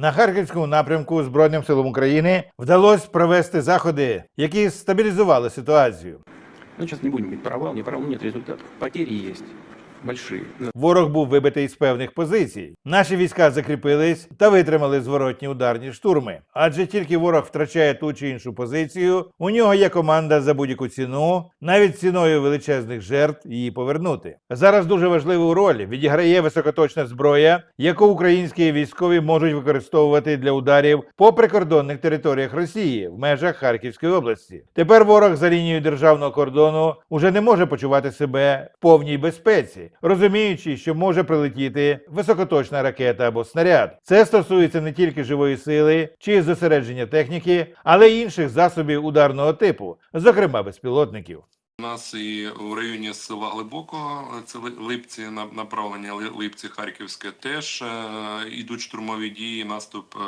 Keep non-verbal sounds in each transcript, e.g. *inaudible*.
На харківському напрямку Збройним силам України вдалося провести заходи, які стабілізували ситуацію. Ну, зараз не будемо мати провал, не провал, нет результатів. Потери есть большие. Ворог був вибитий з певних позицій. Наші війська закріпились та витримали зворотні ударні штурми. Адже тільки ворог втрачає ту чи іншу позицію, у нього є команда за будь-яку ціну, навіть ціною величезних жертв її повернути. Зараз дуже важливу роль відіграє високоточна зброя, яку українські військові можуть використовувати для ударів по прикордонних територіях Росії в межах Харківської області. Тепер ворог за лінією державного кордону уже не може почувати себе в повній безпеці, розуміючи, що може прилетіти високоточна ракета або снаряд. Це стосується не тільки живої сили чи зосередження техніки, але й інших засобів ударного типу, зокрема безпілотників. У нас і в районі села Глибокого, це Липці, на- направлення Липці Харківське, теж е, йдуть штурмові дії, наступ е,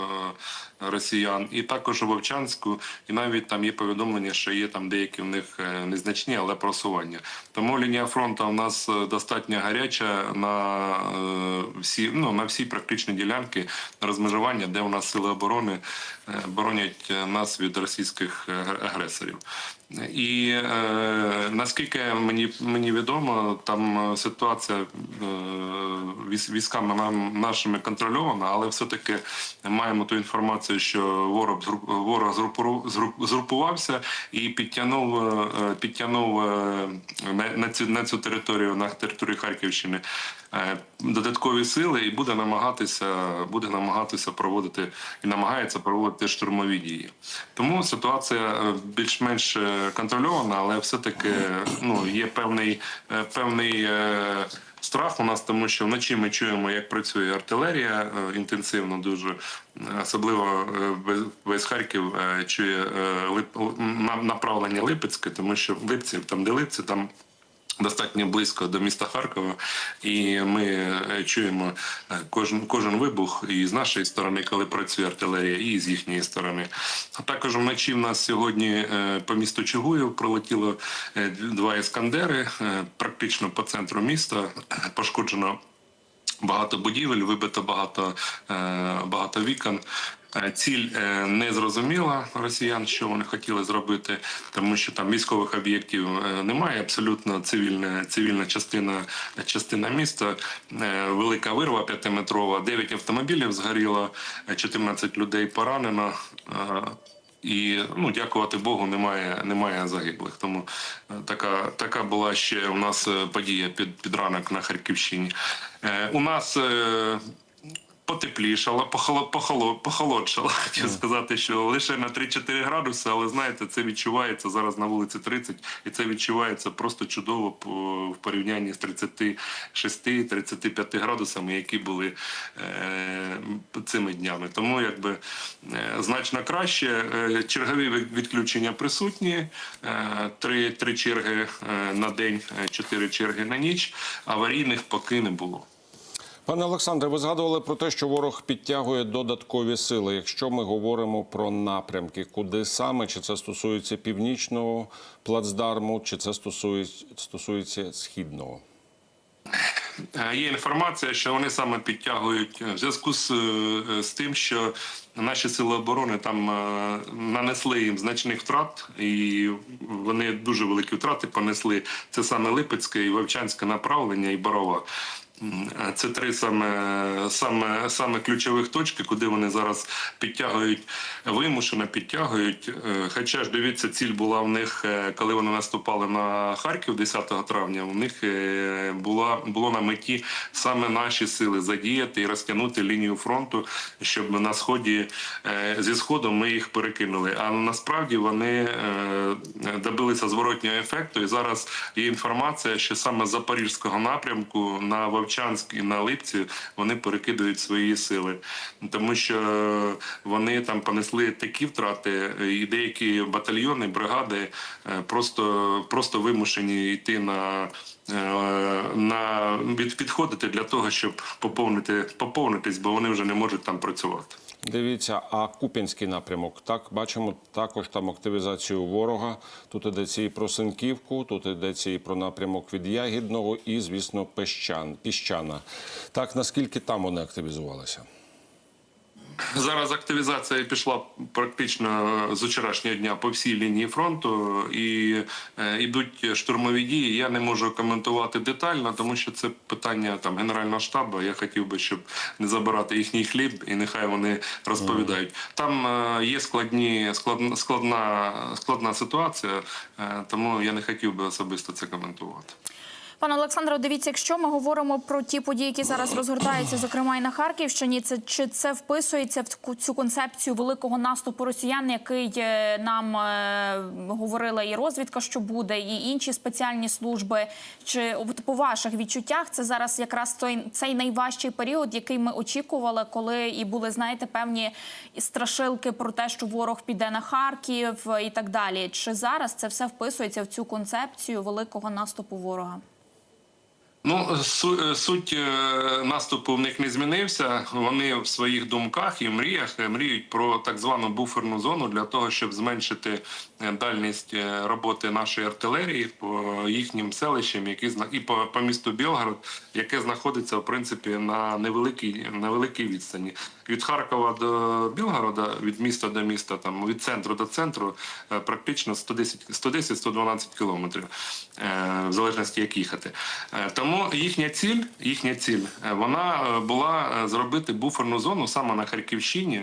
росіян. І також у Вовчанську, і навіть там є повідомлення, що є там деякі в них е, незначні, але просування. Тому лінія фронту у нас е, достатньо гаряча на е, всі, ну, на всі практичні ділянки розмежування, де у нас сили оборони е, боронять е, нас від російських е, агресорів. І е, наскільки мені мені відомо, там е, ситуація е, військами нам нашими контрольована, але все-таки маємо ту інформацію, що ворог ворог згрупувався і підтягнув е, підтягнув е, на, на цю на цю територію на територію Харківщини е, додаткові сили і буде намагатися буде намагатися проводити і намагається проводити штурмові дії. Тому ситуація більш-менш контрольована, але все-таки ну є певний е, певний. е, Страх у нас, тому що вночі ми чуємо, як працює артилерія е, інтенсивно, дуже особливо весь- Харків чує направлення Липецьке, тому що Липці, там де Липці, там достатньо близько до міста Харкова, і ми е, чуємо е, кожен кожен вибух і з нашої сторони, коли працює артилерія, і з їхньої сторони. А також вночі в нас сьогодні е, по місту Чугуїв пролетіло два іскандери, е, практично по центру міста пошкоджено. Багато будівель, вибито багато, багато вікон. Е, Ціль е, не зрозуміла росіян, що вони хотіли зробити, тому що там військових об'єктів е, немає. Абсолютно цивільна цивільна частина частина міста. Велика вирва п'ятиметрова, 9 автомобілів згоріло, е, 14 людей поранено. І ну, дякувати Богу, немає, немає загиблих. Тому така, така була ще у нас подія під, під ранок на Харківщині. У нас потеплішало, похоло, похоло, похолодшало. *laughs* Хотів сказати, що лише на 3-4 градуси, але знаєте, це відчувається зараз на вулиці 30, і це відчувається просто чудово в порівнянні з 36-35 градусами, які були е, цими днями. Тому якби е, значно краще. Е, чергові відключення присутні, е, три, три черги е, на день, чотири черги на ніч. Аварійних поки не було. Пане Олександре, ви згадували про те, що ворог підтягує додаткові сили. Якщо ми говоримо про напрямки, куди саме чи це стосується північного плацдарму, чи це стосується, стосується східного? Е, Є інформація, що вони саме підтягують е, в зв'язку з, е, з тим, що наші сили оборони там нанесли їм значних втрат, і вони дуже великі втрати понесли. Це саме Липецьке і Вовчанське направлення і Борова. Це три саме, саме, саме ключових точки, куди вони зараз підтягують, вимушено підтягують. Е, Хоча ж дивіться, ціль була в них, е, коли вони наступали на Харків 10 травня. У них е, була було на меті саме наші сили задіяти і розтягнути лінію фронту, щоб на сході зі сходу ми їх перекинули. А насправді вони добилися зворотнього ефекту. І зараз є інформація, що саме з запорізького напрямку на Вовчанськ і на Липці вони перекидують свої сили, тому що вони там понесли такі втрати, і деякі батальйони, бригади е, просто, просто вимушені йти на. е, На підходити для того, щоб поповнити поповнитись, бо вони вже не можуть там працювати. Дивіться, а Куп'янський напрямок. Так, бачимо також там активізацію ворога. Тут йдеться і про Синківку, тут йдеться і про напрямок від Ягідного, і, звісно, Піщан, Піщана. Так, наскільки там вони активізувалися? Зараз активізація пішла практично з вчорашнього дня по всій лінії фронту і е, йдуть штурмові дії. Я не можу коментувати детально, тому що це питання там генерального штабу. Я хотів би, щоб не забирати їхній хліб, і нехай вони розповідають. Там е, є складні складна складна складна ситуація, е, тому я не хотів би особисто це коментувати. Пане Олександре, дивіться, якщо ми говоримо про ті події, які зараз розгортаються, зокрема і на Харківщині, це чи це вписується в цю концепцію великого наступу росіян, який е, нам е, говорила і розвідка, що буде, і інші спеціальні служби? Чи от по ваших відчуттях це зараз якраз той цей найважчий період, який ми очікували, коли і були знаєте певні страшилки про те, що ворог піде на Харків і так далі? Чи зараз це все вписується в цю концепцію великого наступу ворога? Ну, е, суть е, наступу в них не змінився. Вони в своїх думках і мріях е, мріють про так звану буферну зону для того, щоб зменшити дальність роботи нашої артилерії по їхнім селищам, які і по, по місту Білгород, яке знаходиться в принципі на невеликій невеликій відстані. Від Харкова до Білгорода, від міста до міста, там від центру до центру, практично 110 110-112 кілометрів, в залежності як їхати. Е, Тому їхня ціль, їхня ціль, е, вона е, була е, зробити буферну зону саме на Харківщині,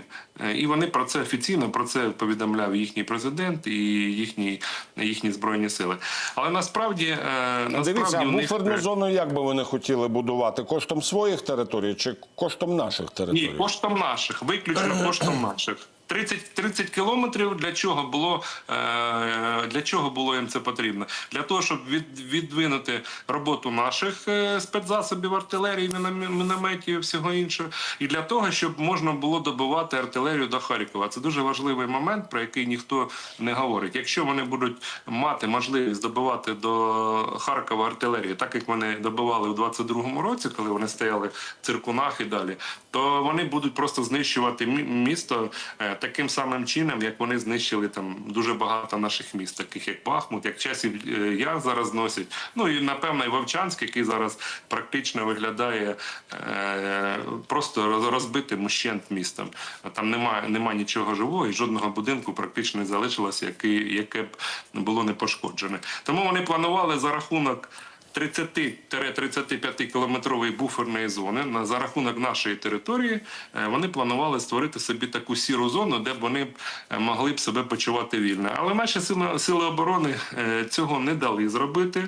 і вони про це офіційно про це повідомляв їхній президент і їхні, їхні збройні сили. Але насправді, е, насправді Дивіться, у них буферну зону як би вони хотіли будувати? Коштом своїх територій чи коштом наших територій? Ні, коштом наших, виключно *clears throat* коштом наших. 30, 30 кілометрів для чого було е, для чого було їм це потрібно? Для того, щоб від, відвинути роботу наших е, спецзасобів артилерії, мінометів всього іншого, і для того, щоб можна було добивати артилерію до Харкова. Це дуже важливий момент, про який ніхто не говорить. Якщо вони будуть мати можливість добивати до Харкова артилерію, так як вони добивали в 22-му році, коли вони стояли в циркунах і далі, то вони будуть просто знищувати мі- місто е, таким самим чином, як вони знищили там дуже багато наших міст, таких як Бахмут, як часів е, Яр зараз носять. Ну і напевно і Вовчанськ, який зараз практично виглядає е, просто розбитим ущент містом. Там немає, немає нічого живого і жодного будинку практично не залишилося, який, яке б було не пошкоджене. Тому вони планували за рахунок. 30-35 кілометрової буферної зони за рахунок нашої території е, вони планували створити собі таку сіру зону, де вони е, могли б себе почувати вільно. Але наші сили, сили оборони е, цього не дали зробити.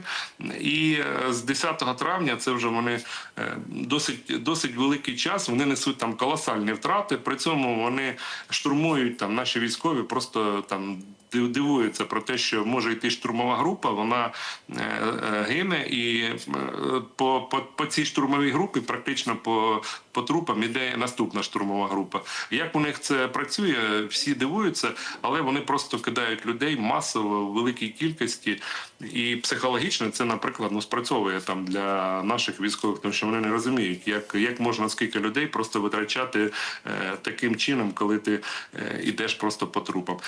І з 10 травня це вже вони досить досить великий час. Вони несуть там колосальні втрати. При цьому вони штурмують там наші військові, просто там див- дивуються про те, що може йти штурмова група, вона е, е, гине, і е, по, по, по цій штурмовій групі практично по, по трупам іде наступна штурмова група. Як у них це працює, всі дивуються, але вони просто кидають людей масово в великій кількості, і психологічно це, наприклад, ну спрацьовує там для наших військових, тому що вони не розуміють, як, як можна скільки людей просто витрачати е, таким чином, коли ти е, ідеш просто по трупам.